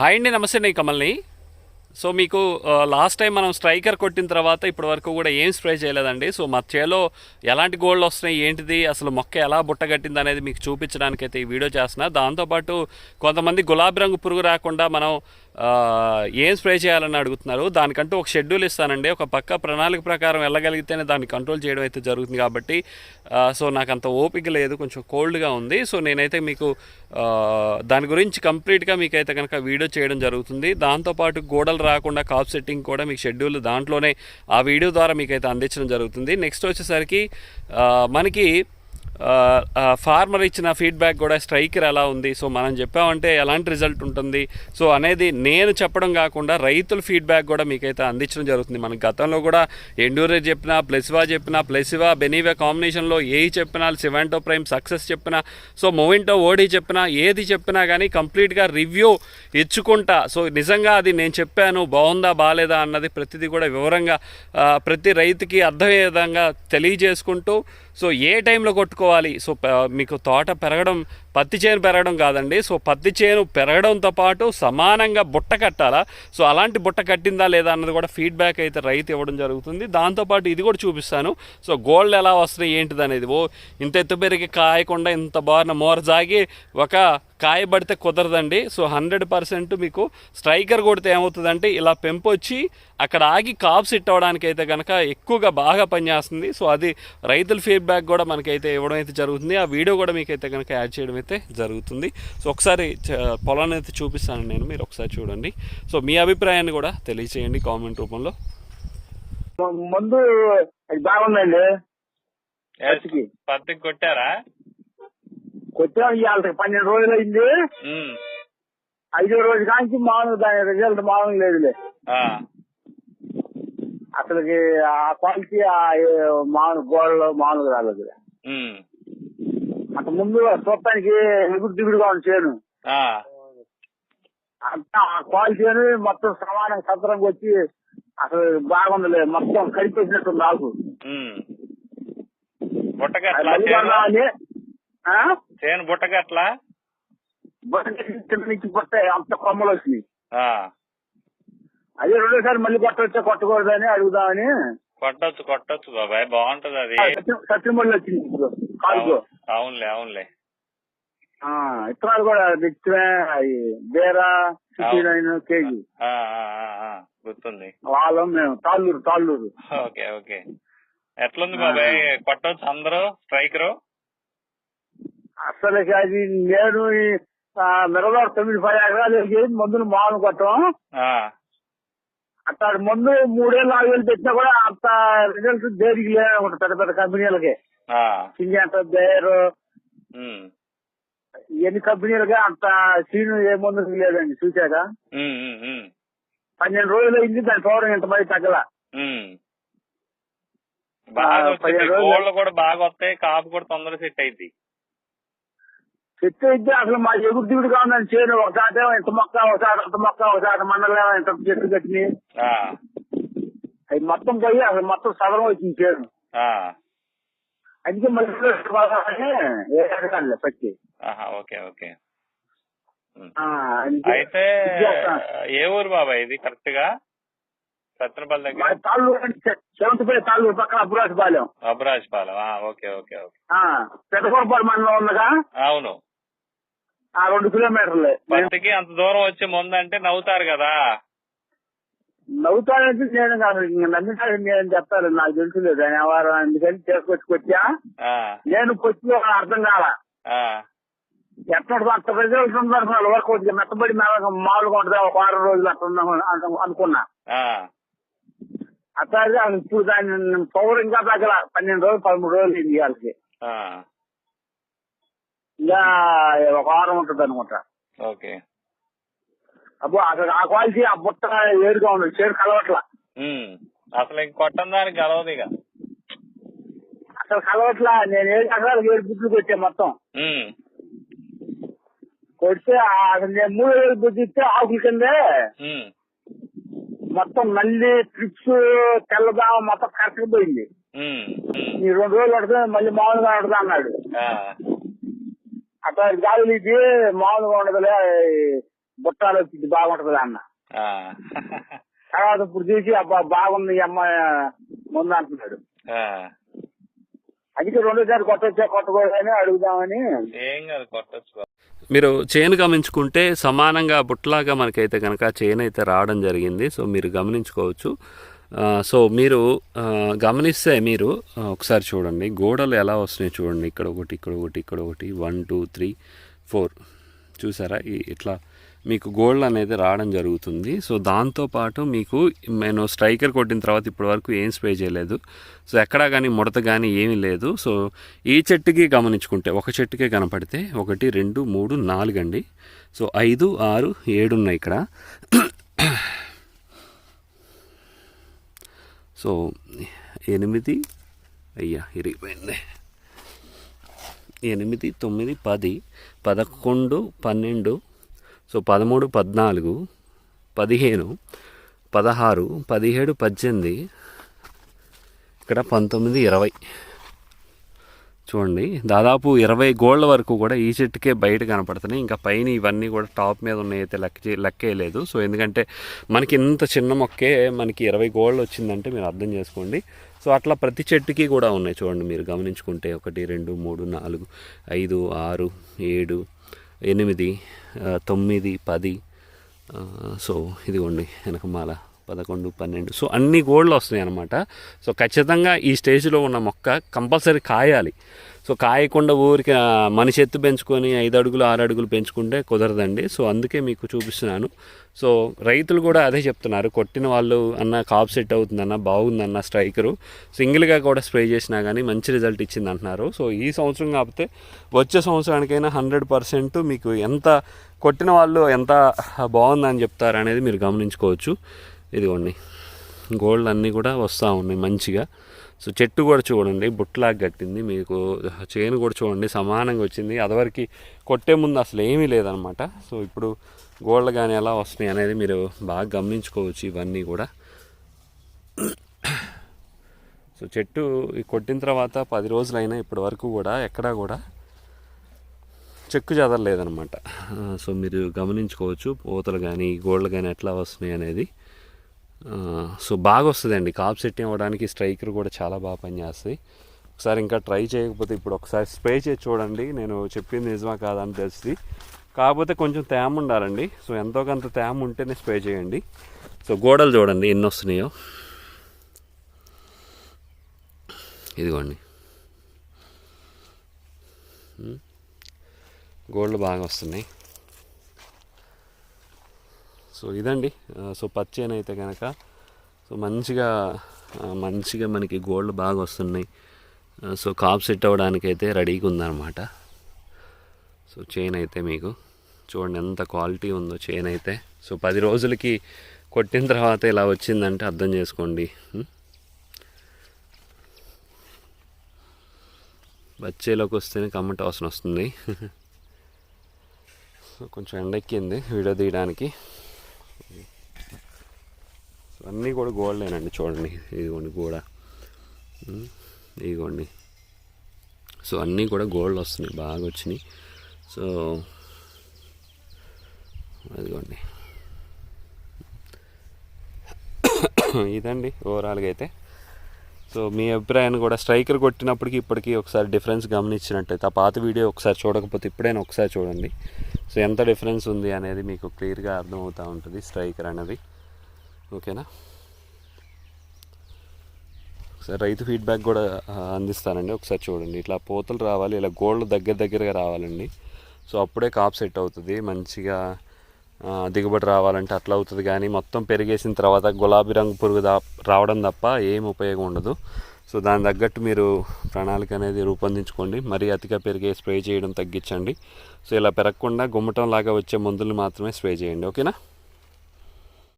Hi అండి నమస్తే నేను కమల్ని. సో మీకు లాస్ట్ టైం మనం స్ట్రైకర్ కొట్టిన తర్వాత ఇప్పటి వరకు కూడా ఏం స్ప్రే చేయలేదండి. సో మా చేలో ఎలాంటి గోల్డ్ వస్తున్నాయి ఏంటిది అసలు మొక్క ఎలా బుట్టగట్టింది అనేది మీకు చూపించడానికి అయితే ఈ వీడియో చేస్తున్నా. దాంతోపాటు కొంతమంది గులాబీ రంగు పురుగు రాకుండా మనం ఏం స్ప్రే చేయాలని అడుగుతున్నారు? దానికంటూ ఒక షెడ్యూల్ ఇస్తానండి. ఒక పక్క ప్రణాళిక ప్రకారం వెళ్ళగలిగితేనే దాన్ని కంట్రోల్ చేయడం అయితే జరుగుతుంది కాబట్టి సో నాకు అంత ఓపిక లేదు కొంచెం కోల్డ్గా ఉంది. సో నేనైతే మీకు దాని గురించి కంప్లీట్గా మీకైతే కనుక వీడియో చేయడం జరుగుతుంది. దాంతోపాటు గోడలు రాకుండా కాప్ సెట్టింగ్ కూడా మీకు షెడ్యూల్ దాంట్లోనే ఆ వీడియో ద్వారా మీకైతే అందించడం జరుగుతుంది. నెక్స్ట్ వచ్చేసరికి మనకి ఫార్మర్ ఇచ్చిన ఫీడ్బ్యాక్ కూడా స్ట్రైకర్ ఎలా ఉంది? సో మనం చెప్పామంటే ఎలాంటి రిజల్ట్ ఉంటుంది? సో అనేది నేను చెప్పడం కాకుండా రైతుల ఫీడ్బ్యాక్ కూడా మీకైతే అందించడం జరుగుతుంది. మనకి గతంలో కూడా ఎండూరే చెప్పినా ప్లెసివా చెప్పినా ప్లెసివా బెనీవా కాంబినేషన్లో ఏ చెప్పినా సివెంటో ప్రైమ్ సక్సెస్ చెప్పినా సో మొవింటో ఓడి చెప్పినా ఏది చెప్పినా కానీ కంప్లీట్గా రివ్యూ ఇచ్చుకుంటా. సో నిజంగా అది నేను చెప్పాను బాగుందా బాగాలేదా అన్నది ప్రతిదీ కూడా వివరంగా ప్రతి రైతుకి అర్థమయ్యే విధంగా తెలియజేసుకుంటూ సో ఏ టైంలో కొట్టుకోవాలి? సో మీకు తోట పెరగడం పత్తి చేను పెరగడం కాదండి. సో పత్తి చేను పెరగడంతో పాటు సమానంగా బుట్ట కట్టాలా? సో అలాంటి బుట్ట కట్టిందా లేదా అన్నది కూడా ఫీడ్బ్యాక్ అయితే రైతు ఇవ్వడం జరుగుతుంది. దాంతోపాటు ఇది కూడా చూపిస్తాను. సో గోల్డ్ ఎలా వస్తున్నాయి ఏంటిది అనేది. ఓ ఇంత ఎత్తు పెరిగి కాయకుండా ఇంత బారిన మోర జాగి ఒక కాయబడితే కుదరదండి. సో హండ్రెడ్ పర్సెంట్ మీకు స్ట్రైకర్ కొడితే ఏమవుతుందంటే ఇలా పెంపు వచ్చి అక్కడ ఆగి కాప్స్ ఇట్ అవ్వడానికి అయితే కనుక ఎక్కువగా బాగా పనిచేస్తుంది. సో అది రైతుల ఫీడ్బ్యాక్ కూడా మనకైతే ఇవ్వడం అయితే జరుగుతుంది. ఆ వీడియో కూడా మీకైతే కనుక యాడ్ చేయడం అయితే జరుగుతుంది. సో ఒకసారి పొలాన్ని అయితే చూపిస్తాను నేను మీరు ఒకసారి చూడండి. సో మీ అభిప్రాయాన్ని కూడా తెలియచేయండి కామెంట్ రూపంలో. ముందు బాగుందండి పత్తికి కొట్టారా? కొట్టాం ఇవాళ పన్నెండు రోజులు అయింది. ఐదో రోజు కాంచి మామూలు దాని రిజల్ట్ మామూలు లేదులే. ఆ. అసలుకి ఆ క్వాలిటీ ఆ మామూలు గోడలు మామూలుగా రాలేదు. అంత ముందు చూడటానికి ఎగుడు దిగుడుగా ఉంది చేను. అంతా ఆ క్వాలిటీ అని మొత్తం సమానం సత్రంగా వచ్చి అసలు బాగుందిలే మొత్తం కడిపేసినట్టుంది ఆకు ఉమ్. బుట్టగట్ల మళ్ళీ చేను బుట్టగట్ల బొట్ట నుంచి పుట్టే అంత కొమ్మలు వచ్చినాయి. అదే రెండోసారి మళ్ళీ కొట్టవచ్చా కొట్టకూడదని అడుగుదామని. కొట్టొచ్చు కొట్టొచ్చు బాబాయ్ బాగుంటది అది. సత్యమల్లి వచ్చింది అవునులే అవునులే. ఆ, ఇత్తనాలు కూడా అవి బేరా సిక్స్టీ నైన్ కేజీ. గుర్తుంది. వాళ్ళం మేము తాళ్ళూరు తాళ్ళూరు. Okay okay. ఎట్లుంది బాబాయ్? కొట్టొచ్చు అందరూ? స్ట్రైకరు? అసలు అది నేను మిరదోడు తొమ్మిది పది ఎకరాలకి మందులు మామూలు కొట్టం. అక్కడ మందు మూడేళ్ళు నాలుగు వేలు పెట్టినా కూడా అంత రిజల్ట్ దేనికి లేదనుకుంటా పెద్ద పెద్ద కంపెనీలకి ఆ. సింజంట బేరు. ఎన్ని కంపెనీలకి అంత సీన్ ఏ మందుకు లేదండి చూశాక. పన్నెండు రోజులు అయింది దాని పౌరం ఎంత మంది తగ్గల. బాగా కూడా బాగా వస్తాయి కాపు కూడా తొందరగా సెట్ అయింది చెట్టు అయితే అసలు మా ఎగురు దిగుడుగా ఉందని చేను ఒకసారి ఇంత మొక్క ఒకసారి అంత మొక్క ఒకసారి మండలం ఇంత చెట్టు కట్టిని. అవి మొత్తం పోయి అసలు మొత్తం సదరం వచ్చింది ఆ. అందుకే మళ్ళీ పచ్చి ఓకే ఓకే. అయితే ఏ ఊరు బాబాయ్ ఇది? కరెక్ట్గా? సత్యనపల్లి మా దగ్గర? సెవెంతపల్లి తాళ్ళూరు పక్కన అబ్బురాజపాలెం అబ్రాజ్పాలెం ఆ, ఓకే ఓకే ఓకే. పెద్దకొరపాడు మండలం ఉందగా? అవును. ఆ రెండు కిలోమీటర్లే. పత్తికి అంత దూరం వచ్చే ముందు అంటే నవ్వుతారు కదా. నవ్వుతానంటే నేను కాదు నేను చెప్తాను నాకు తెలుసులేదు ఆయన వారం అందుకని చేసుకొచ్చి కొట్టా ఆ, నేను కొచ్చి అర్థం కాల. ఎక్కడ అంత రిజల్ట్ ఉందనుకున్నాను వరకు కొద్దిగా మెత్తబడి మామూలుగా ఉంటుంది? ఒక వారం రోజులు అట్లా అనుకున్నా. అట్లాగే ఇప్పుడు దాన్ని పవర్ ఇంకా తగ్గల. పన్నెండు రోజులు పదమూడు రోజులు అయింది వాళ్ళకి ఇంకా ఒక వారం ఉంటుంది అనుకుంటా. ఓకే. అబ్బో అసలు ఆ క్వాలిటీ ఆ బుట్ట వేరుగా ఉంది. చేరు కలవట్ల. అసలు ఇంక కొట్టం దానికి గలవదు ఇక. అసలు కలవట్ల. నేను ఏడు ఎకరాలకు ఏడు బుట్లు కొట్టే మొత్తం. కొడితే అసలు నేను మూడు వేలు బుద్ధి ఇస్తే ఆకుల కిందే మొత్తం మళ్ళీ ట్రిప్స్ తెల్లదా మొత్తం కరెక్ట్ పోయింది. ఈ రెండు రోజులు పడితే మళ్ళీ మామూలుగా పడుతుంది అన్నాడు. అట్లా గాలి ఇది మామూలుగా ఉండదులే బుట్టాలు వచ్చింది బాగుంటది అన్న. ఆ. తర్వాత ఇప్పుడు చూసి అబ్బా బాగుంది ఈ అమ్మాయి ముందు అంటున్నాడు. ఆ. అందుకే రెండోసారి కొట్టొచ్చా కొట్టకూడదని అడుగుదామని. ఏం కాదు కొట్టచ్చు బాబాయ్ మీరు చేను గమనించుకుంటే సమానంగా బుట్టలాగా మనకైతే కనుక చేను అయితే రావడం జరిగింది సో మీరు గమనించుకోవచ్చు. సో మీరు గమనిస్తే మీరు ఒకసారి చూడండి గోడలు ఎలా వస్తున్నాయి చూడండి ఇక్కడ ఒకటి ఇక్కడ ఒకటి ఇక్కడ ఒకటి వన్ టూ త్రీ ఫోర్. చూసారా? ఇట్లా మీకు గోల్డ్ అనేది రావడం జరుగుతుంది. సో దాంతోపాటు మీకు నేను స్ట్రైకర్ కొట్టిన తర్వాత ఇప్పటి వరకు ఏం స్ప్రే చేయలేదు. సో ఎక్కడా కానీ ముడత కానీ ఏమీ లేదు. సో ఈ చెట్టుకి గమనించుకుంటే ఒక చెట్టుకే కనపడితే ఒకటి రెండు మూడు నాలుగు అండి సో ఐదు ఆరు ఏడు ఉన్నాయి ఇక్కడ. సో ఎనిమిది అయ్యా ఇరిగిపోయింది. ఎనిమిది తొమ్మిది పది పదకొండు పన్నెండు సో పదమూడు పద్నాలుగు పదిహేను పదహారు పదిహేడు పద్దెనిమిది ఇక్కడ పంతొమ్మిది ఇరవై. చూడండి దాదాపు ఇరవై గోళ్ళ వరకు కూడా ఈ చెట్టుకే బయట కనపడుతున్నాయి. ఇంకా పైన ఇవన్నీ కూడా టాప్ మీద ఉన్నాయి అయితే లెక్క లెక్కేయలేదు సో ఎందుకంటే మనకి ఇంత చిన్న మొక్కే మనకి ఇరవై గోళ్ళు వచ్చిందంటే మీరు అర్థం చేసుకోండి. సో అట్లా ప్రతి చెట్టుకి కూడా ఉన్నాయి చూడండి మీరు గమనించుకుంటే. ఒకటి రెండు మూడు నాలుగు ఐదు ఆరు ఏడు ఎనిమిది తొమ్మిది పది సో ఇదిగోండి వెనకమాల పదకొండు పన్నెండు. సో అన్ని గోల్డ్లు వస్తాయి అనమాట సో ఖచ్చితంగా ఈ స్టేజ్లో ఉన్న మొక్క కంపల్సరీ కాయాలి. సో కాయకుండా ఊరికి మనిషి ఎత్తు పెంచుకొని ఐదు అడుగులు ఆరు అడుగులు పెంచుకుంటే కుదరదండి. సో అందుకే మీకు చూపిస్తున్నాను. సో రైతులు కూడా అదే చెప్తున్నారు. కొట్టిన వాళ్ళు అన్న కాప్ సెట్ అవుతుందన్న బాగుందన్న స్ట్రైకరు. సింగిల్గా కూడా స్ప్రే చేసినా కానీ మంచి రిజల్ట్ ఇచ్చింది అంటున్నారు సో ఈ సంవత్సరం కాకపోతే వచ్చే సంవత్సరానికైనా హండ్రెడ్ పర్సెంట్ మీకు ఎంత కొట్టిన వాళ్ళు ఎంత బాగుందని చెప్తారు అనేది మీరు గమనించుకోవచ్చు. ఇదిగోండి గోల్డ్ అన్నీ కూడా వస్తూ ఉన్నాయి మంచిగా. సో చెట్టు కూడా చూడండి బుట్టలాగా కట్టింది మీకు. చేను కూడా చూడండి సమానంగా వచ్చింది. అదివరకు కొట్టే ముందు అసలు ఏమీ లేదనమాట. సో ఇప్పుడు గోల్డ్ కానీ ఎలా వస్తున్నాయి అనేది మీరు బాగా గమనించుకోవచ్చు ఇవన్నీ కూడా. సో చెట్టు ఈ కొట్టిన తర్వాత పది రోజులైనా ఇప్పటి వరకు కూడా ఎక్కడా కూడా చెక్కు చెదరలేదనమాట. సో మీరు గమనించుకోవచ్చు పూతలు కానీ గోల్డ్ కానీ ఎట్లా వస్తున్నాయి అనేది. సో బాగా వస్తుందండి కాప్ సెట్ ఇవ్వడానికి స్ట్రైకర్ కూడా చాలా బాగా పనిచేస్తుంది ఒకసారి ఇంకా ట్రై చేయకపోతే ఇప్పుడు ఒకసారి స్ప్రే చేసి చూడండి. నేను చెప్పింది నిజమా కాదని తెలిసి కాకపోతే కొంచెం తేమ ఉండాలండి. సో ఎంతో కొంత తేమ ఉంటేనే స్ప్రే చేయండి. సో గోడలు చూడండి ఎన్ని వస్తున్నాయో. ఇదిగోండి. గోడలు బాగా వస్తున్నాయి. సో ఇదండి. సో పచ్చేను అయితే కనుక సో మంచిగా మంచిగా మనకి గోల్డ్ బాగా వస్తున్నాయి. సో కాప్ సెట్ అవ్వడానికి అయితే రెడీగా ఉందన్నమాట. సో చైన్ అయితే మీకు చూడండి ఎంత క్వాలిటీ ఉందో చైన్ అయితే. సో పది రోజులకి కొట్టిన తర్వాత ఇలా వచ్చిందంటే అర్థం చేసుకోండి. ఉం? బచ్చేలోకి వస్తేనే కమ్మట వాసన వస్తుంది. సో కొంచెం ఎండెక్కింది వీడియో తీయడానికి. అన్నీ కూడా గోల్డేనండి చూడండి. ఇదిగోండి గోడ. ఇదిగోండి. సో అన్నీ కూడా గోల్డ్ వస్తున్నాయి బాగా వచ్చినాయి. సో అదిగోండి. ఇదండి ఓవరాల్గా అయితే సో మీ అభిప్రాయాన్ని కూడా స్ట్రైకర్ కొట్టినప్పటికి ఇప్పటికీ ఒకసారి డిఫరెన్స్ గమనించినట్టయితే ఆ పాత వీడియో ఒకసారి చూడకపోతే ఇప్పుడైనా ఒకసారి చూడండి. సో ఎంత డిఫరెన్స్ ఉంది అనేది మీకు క్లియర్గా అర్థమవుతూ ఉంటుంది స్ట్రైకర్ అనేది. ఓకేనా? ఒకసారి రైతు ఫీడ్బ్యాక్ కూడా అందిస్తానండి. ఒకసారి చూడండి. ఇట్లా పోతలు రావాలి ఇలా గోల్డ్ దగ్గర దగ్గరగా రావాలండి. సో అప్పుడే కాప్ సెట్ అవుతుంది. మంచిగా దిగుబడి రావాలంటే అట్లా అవుతుంది. కానీ మొత్తం పెరిగేసిన తర్వాత గులాబీ రంగు పురుగు దా రావడం తప్ప ఏం ఉపయోగం ఉండదు. సో దాని తగ్గట్టు మీరు ప్రణాళిక అనేది రూపొందించుకోండి. మరీ అతిగా పెరిగే స్ప్రే చేయడం తగ్గించండి. సో ఇలా పెరగకుండా గుమ్మటం లాగా వచ్చే మందులు మాత్రమే స్ప్రే చేయండి. ఓకేనా?